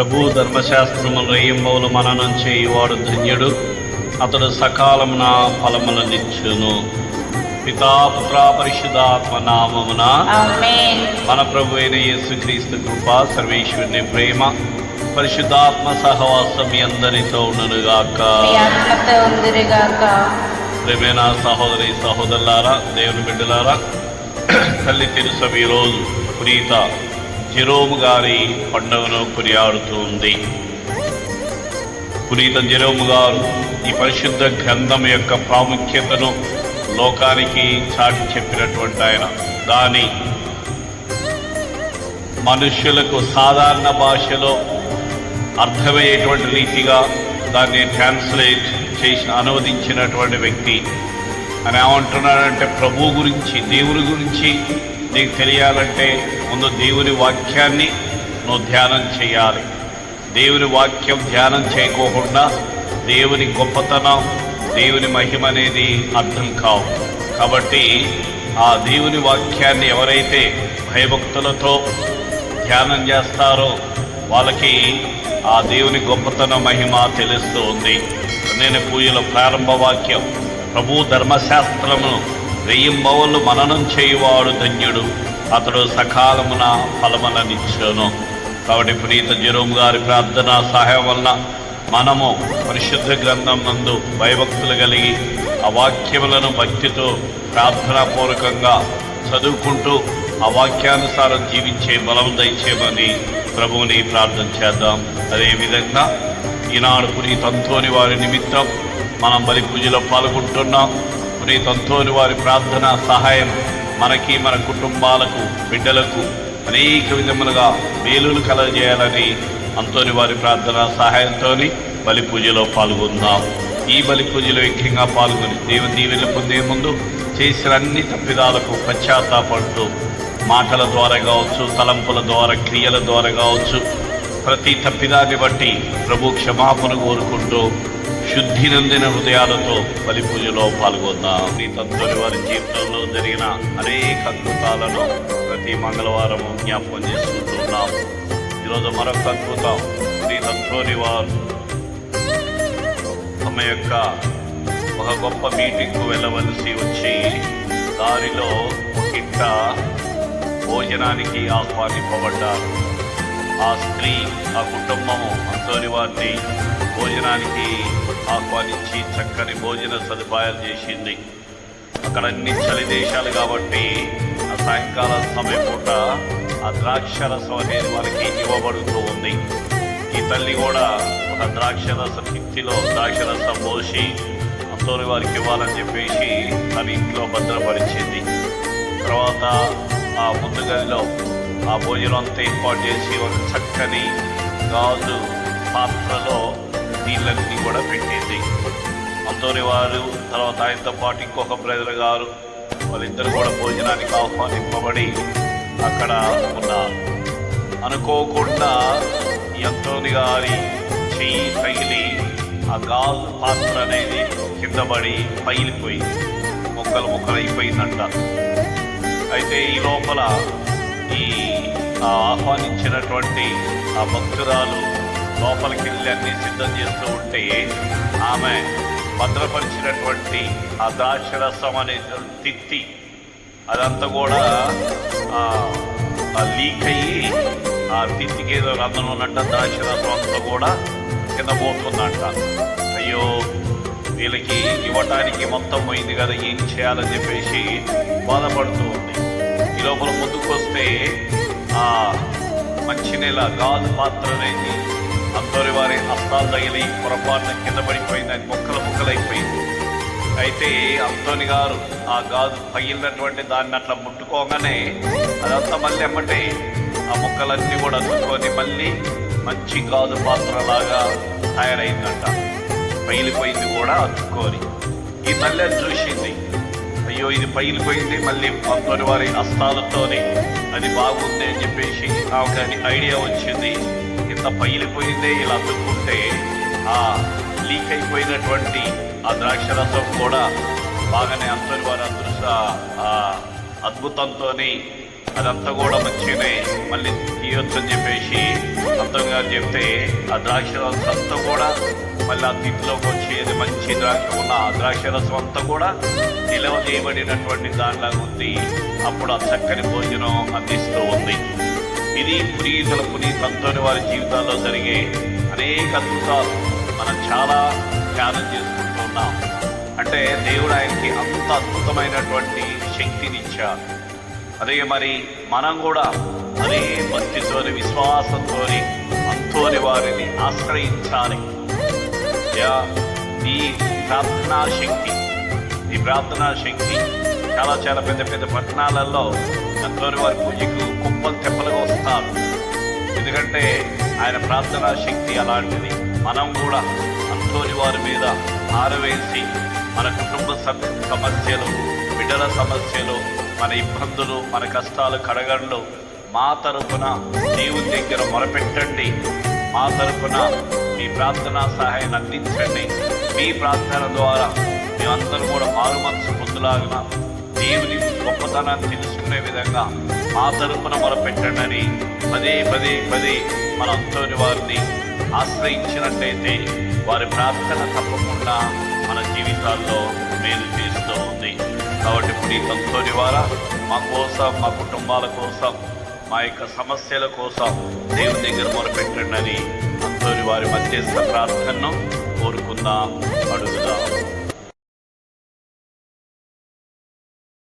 ప్రభు ధర్మశాస్త్రము రయ్యంబవులు మననం చేయువాడు ధన్యుడు? అతడు సకాలమున ఫలములనిచ్చును పితా పుత్ర పరిశుధాత్మ నామమున మన ప్రభు అయిన యేసుక్రీస్తు కృప సర్వేశ్వరుని ప్రేమ పరిశుద్ధాత్మ సహవాసం అందరితో ఉండునుగాక. ప్రేమైన సహోదరి సహోదరులారా దేవుని బిడ్డలారా తల్లి తెలుసు ఈరోజు పునీత జెరోము గారి పండుగను కొనియాడుతూ ఉంది. పునీత జెరోము గారు ఈ పరిశుద్ధ గ్రంథం యొక్క ప్రాముఖ్యతను లోకానికి చాటి చెప్పినటువంటి ఆయన. దాని మనుష్యులకు సాధారణ భాషలో అర్థమయ్యేటువంటి రీతిగా దాన్ని ట్రాన్స్లేట్ చేసి అనువదించినటువంటి వ్యక్తి. అని ఏమంటున్నాడంటే ప్రభు గురించి దేవుని గురించి నీకు తెలియాలంటే ముందు దేవుని వాక్యాన్ని నువ్వు ధ్యానం చేయాలి. దేవుని వాక్యం ధ్యానం చేయకోకుండా దేవుని గొప్పతనం దేవుని మహిమ అనేది అర్థం కావు. కాబట్టి ఆ దేవుని వాక్యాన్ని ఎవరైతే భయభక్తులతో ధ్యానం చేస్తారో వాళ్ళకి ఆ దేవుని గొప్పతనం మహిమ తెలుస్తూ ఉంది. నేను పూజల ప్రారంభ వాక్యం ప్రభు ధర్మశాస్త్రమును వెయ్యింబవులు మననం చేయువాడు ధన్యుడు. అతడు సకాలమున ఫలములనిచ్చును. కాబట్టి ప్రీత జెరోమ్ గారి ప్రార్థన సహాయం వలన మనము పరిశుద్ధ గ్రంథం నందు భయభక్తులు కలిగి ఆ వాక్యములను భక్తితో ప్రార్థనాపూర్వకంగా చదువుకుంటూ ఆ వాక్యానుసారం జీవించే బలం దయచేయమని ప్రభువుని ప్రార్థన చేద్దాం. అదేవిధంగా ఈనాడు పునీతంతోని వారి నిమిత్తం మనం బలి పూజలో పాల్గొంటున్నాం. పునీత అంతోని వారి ప్రార్థన సహాయం మనకి మన కుటుంబాలకు బిడ్డలకు అనేక విధములుగా మేలులు కలగజేయాలని అంతోని వారి ప్రార్థన సహాయంతో బలి పూజలో పాల్గొందాం. ఈ బలి పూజలో ముఖ్యంగా పాల్గొని దేవుని దీవెనలు పొందే ముందు చేసిన అన్ని తప్పిదాలకు పశ్చాత్తాపడుతూ మాటల ద్వారా కావచ్చు తలంపుల ద్వారా క్రియల ద్వారా కావచ్చు ప్రతి తప్పిదాన్ని బట్టి ప్రభు క్షమాపణ కోరుకుంటూ శుద్ధి నందిన హృదయాలతో బలి పూజలో పాల్గొందాం ఈ వారి జీవితంలో జరిగిన అనేక అద్భుతాలను ప్రతి మంగళవారం జ్ఞాపకం చేసుకుంటున్నాం ఈరోజు మరొక అద్భుతం శ్రీ తంతోని వారు తమ యొక్క ఒక గొప్ప మీటింగ్కు వెళ్ళవలసి వచ్చి దారిలో ఒక భోజనానికి ఆహ్వానింపబడ్డారు. ఆ స్త్రీ ఆ కుటుంబము అంతోని వారిని భోజనానికి ఆహ్వానించి చక్కని భోజన సదుపాయాలు చేసింది. అక్కడ అన్ని చలి దేశాలు కాబట్టి ఆ సాయంకాల సమయం పూట ఆ ద్రాక్ష రసం అనేది వాళ్ళకి ఇవ్వబడుతూ ఉంది. ఈ తల్లి కూడా ఒక ద్రాక్ష రసం తిత్తిలో ద్రాక్ష రసం పోసి అంతోని వారికి ఇవ్వాలని చెప్పేసి తన ఇంట్లో భద్రపరిచింది. తర్వాత ఆ ముందు గదిలో ఆ భోజనం అంతా ఏర్పాటు చేసి ఒక చక్కని గాజు పాత్రలో నీళ్ళన్నీ కూడా పెట్టింది అంతోని వారు తర్వాత ఆయనతో పాటు ఇంకొక బ్రదర్ గారు వాళ్ళిద్దరు కూడా భోజనానికి ఆహ్వానింపబడి అక్కడ ఉన్నారు. అనుకోకుండా ఎంతోని గారి చెయ్యి తగిలి ఆ గాల్ పాత్ర అనేది కింద పడి పగిలిపోయింది. మొక్కలైపోయిందంట. అయిపోయిందంట అయితే ఈ లోపల ఈ ఆహ్వానించినటువంటి ఆ భక్తురాలు లోపలికి వెళ్ళి అన్ని సిద్ధం చేస్తూ ఉంటే ఆమె భద్రపరిచినటువంటి ఆ ద్రాక్షరసం అనే తిత్తి అదంతా కూడా ఆ, లీక్ అయ్యి ఆ తిత్తికి ఏదో రంధ్రం ఉన్నట్ట ద్రాక్షరసం అంతా కూడా కింద పోతుందంట. అయ్యో వీళ్ళకి ఇవ్వటానికి మొత్తం పోయింది కదా ఏం చేయాలని చెప్పేసి బాధపడుతూ ఉంది. ఈ లోపల ముందుకు వస్తే ఆ నెల గాజు పాత్ర అనేది అందరి వారి హస్తాలు తగిలి పొరపాటున కింద పడిపోయింది అది ముక్కలు ముక్కలైపోయింది అయితే అంతోని గారు ఆ గాజు పగిలినటువంటి దాన్ని అట్లా ముట్టుకోగానే అదంతా మళ్ళీ ఎమ్మటే ఆ ముక్కలన్నీ కూడా అందుకొని మళ్ళీ మంచి గాజు పాత్రలాగా తయారైందంట. పగిలిపోయింది కూడా అందుకొని ఈ తల్లి అది చూసింది. అయ్యో ఇది పగిలిపోయింది మళ్ళీ అంతోని వారి హస్తాలతోనే అది బాగుంది అని చెప్పేసి నాకు అది ఐడియా వచ్చింది. ఇంత పగిలిపోయిందే ఇలా అతుక్కుంటే ఆ లీక్ అయిపోయినటువంటి ఆ ద్రాక్ష రసం కూడా బాగానే అంతని వారి అదృష్ట ఆ అద్భుతంతో అదంతా కూడా మంచిగానే మళ్ళీ తీయొచ్చని చెప్పేసి అర్థం గారు చెప్తే ఆ ద్రాక్ష రసం అంతా కూడా మళ్ళీ ఆ తిథిలోకి వచ్చేది మంచి ద్రాక్ష ఉన్న ఆ ద్రాక్ష రసం అంతా కూడా నిలవ చేయబడినటువంటి దానిలాగా ఉంది. అప్పుడు ఆ చక్కని భోజనం అందిస్తూ ఇది పునీతుల పునీతంతోని వారి జీవితాల్లో జరిగే అనేక అద్భుతాలు మనం చాలా ధ్యానం చేసుకుంటూ ఉన్నాం. అంటే దేవుడు ఆయనకి అంత అద్భుతమైనటువంటి శక్తినిచ్చారు అదే మరి మనం కూడా అదే భక్తితోని విశ్వాసంతోని అంతోని వారిని ఆశ్రయించాలి. ఈ ప్రార్థనా శక్తి ఈ ప్రార్థనా శక్తి. చాలా చాలా పెద్ద పెద్ద పట్టణాలలో అంతోని వారి పూజకు కుప్పలు తెప్పలుగా వస్తారు ఎందుకంటే ఆయన ప్రార్థనా శక్తి అలాంటిది. మనం కూడా అంతోని వారి మీద ఆరవేసి మన కుటుంబ సభ్యు సమస్యలు బిడ్డల సమస్యలు మన ఇబ్బందులు మన కష్టాలు కడగండు మా తరపున దేవుని దగ్గర మొరపెట్టండి. మా తరపున మీ ప్రార్థనా సహాయాన్ని అందించండి. మీ ప్రార్థన ద్వారా మేమందరూ కూడా మారు మనసు పొందులాగిన దేవుని గొప్పతనాన్ని తెలుసుకునే విధంగా మా తరపున మొరపెట్టండి పదే పదే పదే మన అంతోని వారిని ఆశ్రయించినట్టయితే వారి ప్రార్థన తప్పకుండా మన జీవితాల్లో మేలు చేస్తూ ఉంది. కాబట్టి ఇప్పుడు ఈ సంతోని వారా మా కోసం మా కుటుంబాల కోసం మా యొక్క సమస్యల కోసం దేవుని దగ్గర మొరపెట్టండి అని అంతోని వారి మధ్యస్థ ప్రార్థనను కోరుకుందాం. అడుగు